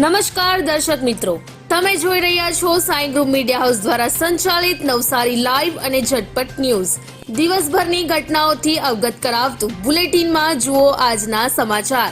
નમસ્કાર દર્શક મિત્રો. તમે જોઈ રહ્યા છો સાઈ ગ્રુપ મીડિયા હાઉસ દ્વારા સંચાલિત નવસારી લાઈવ અને ઝટપટ ન્યૂઝ. દિવસભરની ઘટનાઓથી અવગત કરાવતું બુલેટિનમાં જુઓ આજના સમાચાર.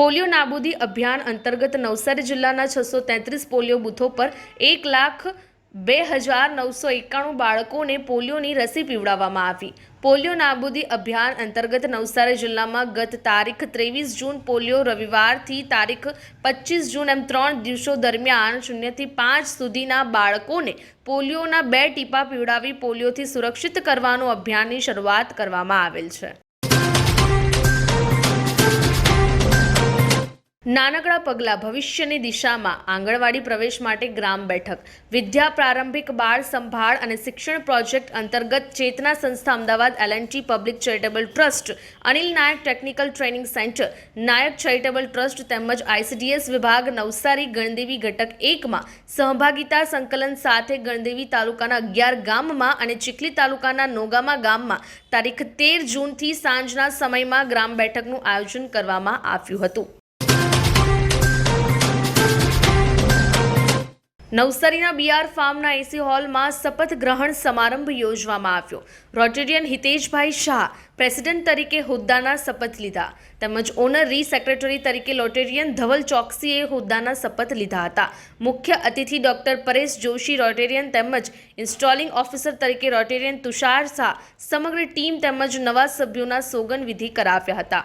પોલિયો નાબૂદી અભિયાન અંતર્ગત નવસારી જિલ્લાના છસો તેત્રીસ પોલિયો બૂથો પર એક લાખ બે હજાર નવસો એકાણું બાળકોને પોલિયોની રસી પીવડાવવામાં આવી. પોલિયો નાબૂદી અભિયાન અંતર્ગત નવસારી જિલ્લામાં ગત તારીખ ત્રેવીસ જૂન પોલિયો રવિવારથી તારીખ પચીસ જૂન એમ ત્રણ દિવસો દરમિયાન શૂન્યથી પાંચ સુધીના બાળકોને પોલિયોના બે ટીપા પીવડાવી પોલિયોથી સુરક્ષિત કરવાનું અભિયાનની શરૂઆત કરવામાં આવેલ છે. નાનકડા પગલાં ભવિષ્યની દિશામાં આંગણવાડી પ્રવેશ માટે ગ્રામ બેઠક. વિદ્યા પ્રારંભિક બાળ સંભાળ અને શિક્ષણ પ્રોજેક્ટ અંતર્ગત ચેતના સંસ્થા Ahmedabad L&T public charitable trust Anil Nayak technical training centre Nayak charitable trust તેમજ આઈસીડીએસ વિભાગ નવસારી ગણદેવી ઘટક એકમાં સહભાગિતા સંકલન સાથે ગણદેવી તાલુકાના અગિયાર ગામમાં અને ચીખલી તાલુકાના નોગામા ગામમાં તારીખ તેર જૂનથી સાંજના સમયમાં ગ્રામ બેઠકનું આયોજન કરવામાં આવ્યું હતું. નવસારીના બીઆર ફાર્મના એસી હોલમાં શપથ ગ્રહણ સમારંભ યોજવામાં આવ્યો. રોટેરિયન હિતેશભાઈ શાહ, પ્રેસિડેન્ટ તરીકે હોદ્દાના શપથ લીધા. તેમજ ઓનરી સેક્રેટરી તરીકે લોટેરિયન ધવલ ચોકસીએ હોદ્દાના શપથ લીધા હતા. મુખ્ય અતિથિ ડોક્ટર પરેશ જોશી રોટેરિયન તેમજ ઇન્સ્ટોલિંગ ઓફિસર તરીકે રોટેરિયન તુષાર શાહ, સમગ્ર ટીમ તેમજ નવા સભ્યોના સોગન વિધિ કરાવ્યા હતા.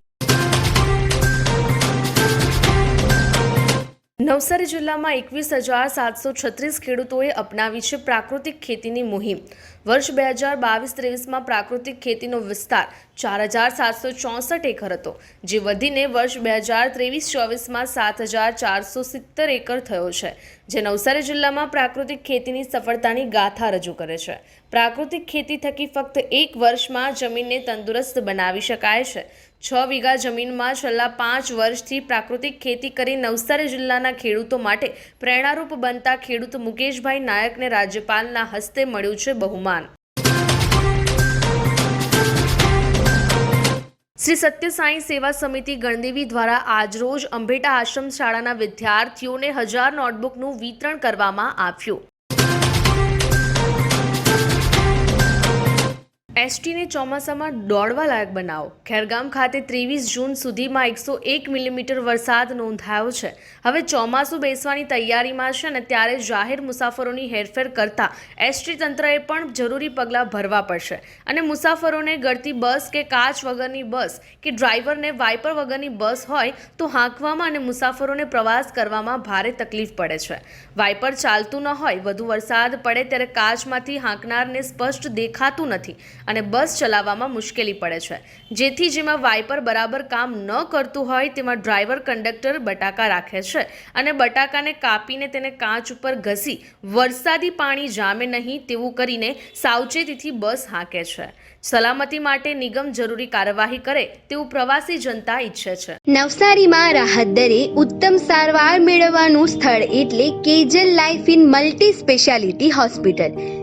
Navsari જિલ્લામાં એકવીસ હજાર સાતસો છત્રીસ ખેડૂતોએ અપનાવી છે પ્રાકૃતિક ખેતીની મુહિમ. વર્ષ બે હજાર બાવીસ ત્રેવીસમાં પ્રાકૃતિક ખેતીનો વિસ્તાર ચાર હજાર સાતસો ચોસઠ એકર હતો, જે વધીને વર્ષ બે હજાર ત્રેવીસ ચોવીસમાં સાત હજાર ચારસો સિત્તેર એકર થયો છે, જે નવસારી જિલ્લામાં પ્રાકૃતિક ખેતીની સફળતાની ગાથા રજૂ કરે છે. પ્રાકૃતિક ખેતી થકી ફક્ત એક વર્ષમાં જમીનને તંદુરસ્ત બનાવી શકાય છે છ વીઘા જમીનમાં છેલ્લા પાંચ વર્ષથી પ્રાકૃતિક ખેતી કરી નવસારી જિલ્લાના ખેડૂતો માટે પ્રેરણારૂપ બનતા ખેડૂત મુકેશભાઈ નાયકને રાજ્યપાલના હસ્તે મળ્યું છે બહુમાન. શ્રી સત્યસાઈ સેવા સમિતિ ગણદેવી દ્વારા આજરોજ અંભેટા આશ્રમ શાળાના વિદ્યાર્થીઓને હજાર નોટબુકનું વિતરણ કરવામાં આવ્યું. એસટીને ચોમાસામાં દોડવા લાયક બનાવો. ખેરગામ ખાતે ત્રેવીસ જૂન સુધીમાં એકસો એક મિલીમીટર વરસાદ નોંધાયો છે. હવે ચોમાસું બેસવાની તૈયારીમાં છે અને ત્યારે જાહેર મુસાફરોની હેરફેર કરતા એસટી તંત્રએ પણ જરૂરી પગલાં ભરવા પડશે. અને મુસાફરોને ગળતી બસ કે કાચ વગરની બસ કે ડ્રાઈવરને વાઇપર વગરની બસ હોય તો હાંકવામાં અને મુસાફરોને પ્રવાસ કરવામાં ભારે તકલીફ પડે છે. વાઇપર ચાલતું ન હોય, વધુ વરસાદ પડે ત્યારે કાચમાંથી હાંકનારને સ્પષ્ટ દેખાતું નથી. અને બસ ચલાવવામાં મુશ્કેલી પડે છે. જેથી જેમાં વાઇપર બરાબર કામ ન કરતું હોય તેમાં ડ્રાઈવર કંડક્ટર બટાકા રાખે છે અને બટાકાને કાપીને તેને કાચ ઉપર ઘસી વરસાદી પાણી જામે નહીં તેવું કરીને સાવચેતીથી બસ હાંકે છે. સલામતી માટે નિગમ જરૂરી કાર્યવાહી કરે તેવું પ્રવાસી જનતા ઈચ્છે છે. નવસારીમાં રાહત દરે ઉત્તમ સારવાર મેળવવાનું સ્થળ એટલે Kejal life in multi speciality hospital.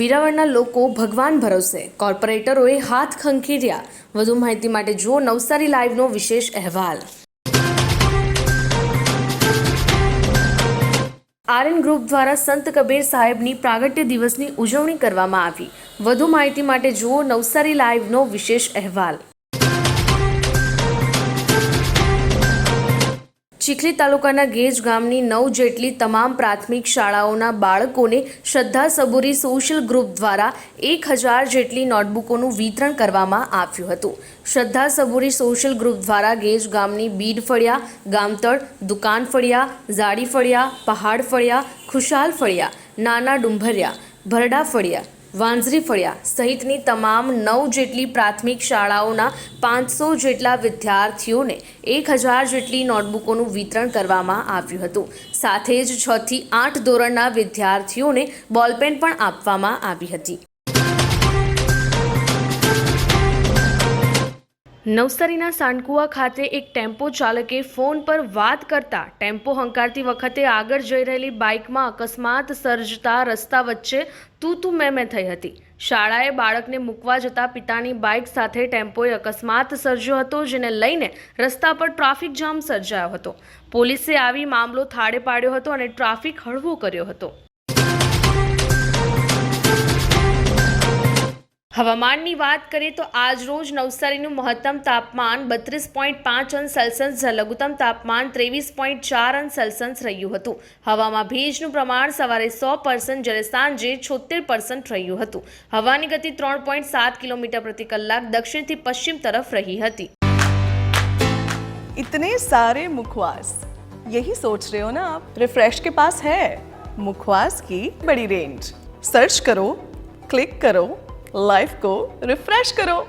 વિરાવળના લોકો ભગવાન ભરોસે. કોર્પોરેટરોએ હાથ ખંખેર્યા વધુ માહિતી માટે જુઓ નવસારી લાઈવનો વિશેષ અહેવાલ. આર્યન ગ્રુપ દ્વારા સંત કબીર સાહેબની પ્રાગટ્ય દિવસની ઉજવણી કરવામાં આવી. વધુ માહિતી માટે જુઓ નવસારી લાઈવનો વિશેષ અહેવાલ. ચીખલી તાલુકાના ગેજ ગામની નવ જેટલી તમામ પ્રાથમિક શાળાઓના બાળકોને શ્રદ્ધા સબુરી સોશિયલ ગ્રુપ દ્વારા એક હજાર જેટલી નોટબુકોનું વિતરણ કરવામાં આવ્યું હતું. શ્રદ્ધા સબુરી સોશિયલ ગ્રુપ દ્વારા ગેજ ગામની બીડ ફળિયા, ગામતળ, દુકાન ફળિયા, ઝાડી ફળિયા, પહાડ ફળિયા, ખુશાલ ફળિયા, નાના ડુંભરિયા, ભરડા ફળિયા વાંઝરી ફળિયા સહિતની તમામ નવ જેટલી પ્રાથમિક શાળાઓના પાંચસો જેટલા વિદ્યાર્થીઓને એક હજાર જેટલી નોટબુકોનું વિતરણ કરવામાં આવ્યું હતું. સાથે જ છથી આઠ ધોરણના વિદ્યાર્થીઓને બોલપેન પણ આપવામાં આવી હતી. નવસારીના સાંડકુવા ખાતે એક ટેમ્પો ચાલકે ફોન પર વાત કરતા ટેમ્પો હંકારતી વખતે આગળ જઈ રહેલી બાઇકમાં અકસ્માત સર્જતા રસ્તા વચ્ચે તું તું મેં મેં થઈ હતી. શાળાએ બાળકને મૂકવા જતા પિતાની બાઇક સાથે ટેમ્પોએ અકસ્માત સર્જ્યો હતો, જેને લઈને રસ્તા પર ટ્રાફિક જામ સર્જાયો હતો. પોલીસે આવી મામલો થાળે પાડ્યો હતો અને ટ્રાફિક હળવો કર્યો હતો. હવામાનની વાત કરીએ તો આજ રોજ નવસારીનું મહત્તમ તાપમાન બત્રીસ પોઈન્ટ પાંચ અંશ સેલ્સિયસ જ્યારે લઘુત્તમ તાપમાન ત્રેવીસ પોઈન્ટ ચાર અંશ સેલ્સિયસ રહ્યું હતું હવામાં ભેજનું પ્રમાણ સવારે સો પર્સન્ટ જ્યારે સાંજે છોતેર પર્સન્ટ રહ્યું હતું હવાની ગતિ ત્રણ પોઈન્ટ સાત કિલોમીટર પ્રતિ કલાક દક્ષિણથી પશ્ચિમ તરફ રહી હતી इतने सारे मुखवास यही सोच रहे हो ना आप रिफ्रेश के पास है मुखवास की बड़ी रेंज सर्च करो क्लिक करो લાઈફ કો રિફ્રેશ કરો.